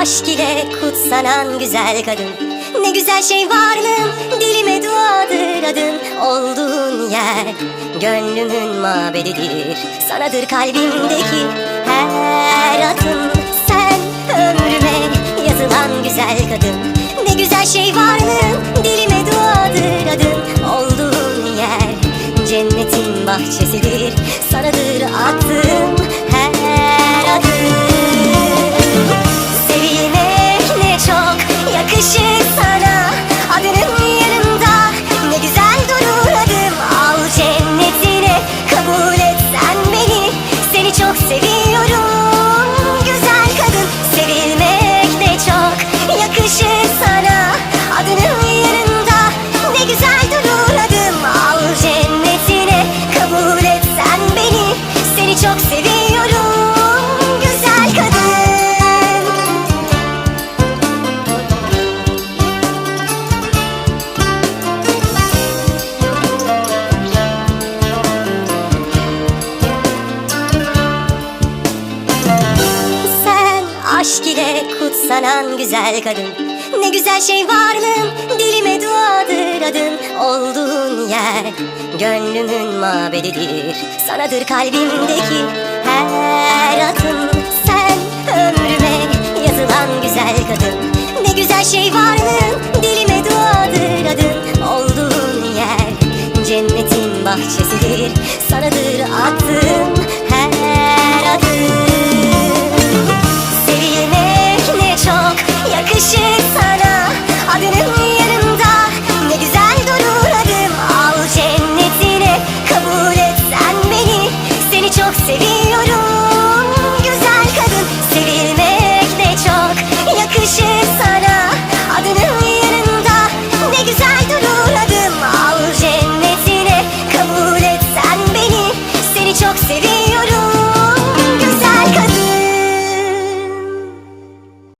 Aşk ile kutsanan güzel kadın. Ne güzel şey varlığın dilime duadır adın. Olduğun yer gönlümün mabedidir. Sanadır kalbimdeki her atım ömrüme yazılan güzel kadın. Ne güzel şey varlığın dilime duadır adın. Olduğun yer cennetin bahçesidir. Sanadır attığım her adım. Sevilmek ne çok yakışır çok seviyorum. Güzel kadın. Sen aşk ile kutsanan güzel kadın. Ne güzel şey varlığın dilime duadır adın. Olduğun sen gönlümün mabedidir. Sanadır kalbimdeki her atım. Sen ömrüme yazılan güzel kadın. Ne güzel şey varlığın dilime duadır adın. Olduğun yer cennetin bahçesidir. Sanadır attığım her adım. sare